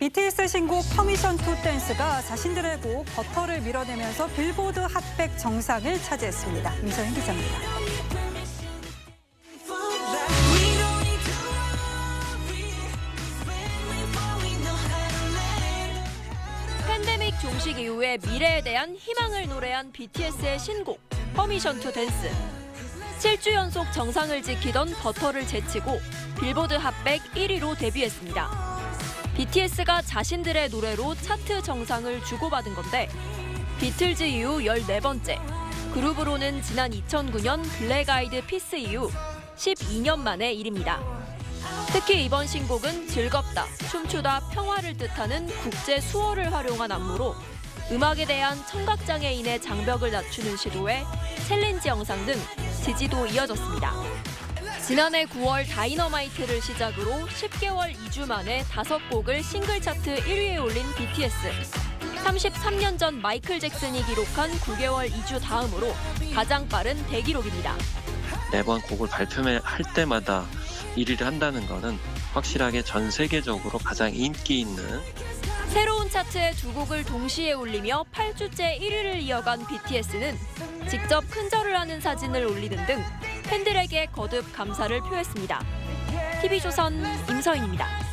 BTS 신곡 퍼미션 투 댄스가 자신들의 곡 버터를 밀어내면서 빌보드 핫백 정상을 차지했습니다. 임서영 기자입니다. 팬데믹 종식 이후에 미래에 대한 희망을 노래한 BTS의 신곡 퍼미션 투 댄스. 7주 연속 정상을 지키던 버터를 제치고 빌보드 핫백 1위로 데뷔했습니다. BTS가 자신들의 노래로 차트 정상을 주고받은 건데 비틀즈 이후 14번째, 그룹으로는 지난 2009년 블랙 아이드 피스 이후 12년 만의 일입니다. 특히 이번 신곡은 즐겁다, 춤추다, 평화를 뜻하는 국제 수어를 활용한 안무로 음악에 대한 청각장애인의 장벽을 낮추는 시도에 챌린지 영상 등 지지도 이어졌습니다. 지난해 9월 다이너마이트를 시작으로 10개월 2주 만에 5곡을 싱글 차트 1위에 올린 BTS. 33년 전 마이클 잭슨이 기록한 9개월 2주 다음으로 가장 빠른 대기록입니다. 매번 곡을 발표할 때마다 1위를 한다는 것은 확실하게 전 세계적으로 가장 인기 있는 새로운 차트에 두 곡을 동시에 올리며 8주째 1위를 이어간 BTS는 직접 큰절을 하는 사진을 올리는 등 팬들에게 거듭 감사를 표했습니다. TV조선 임서인입니다.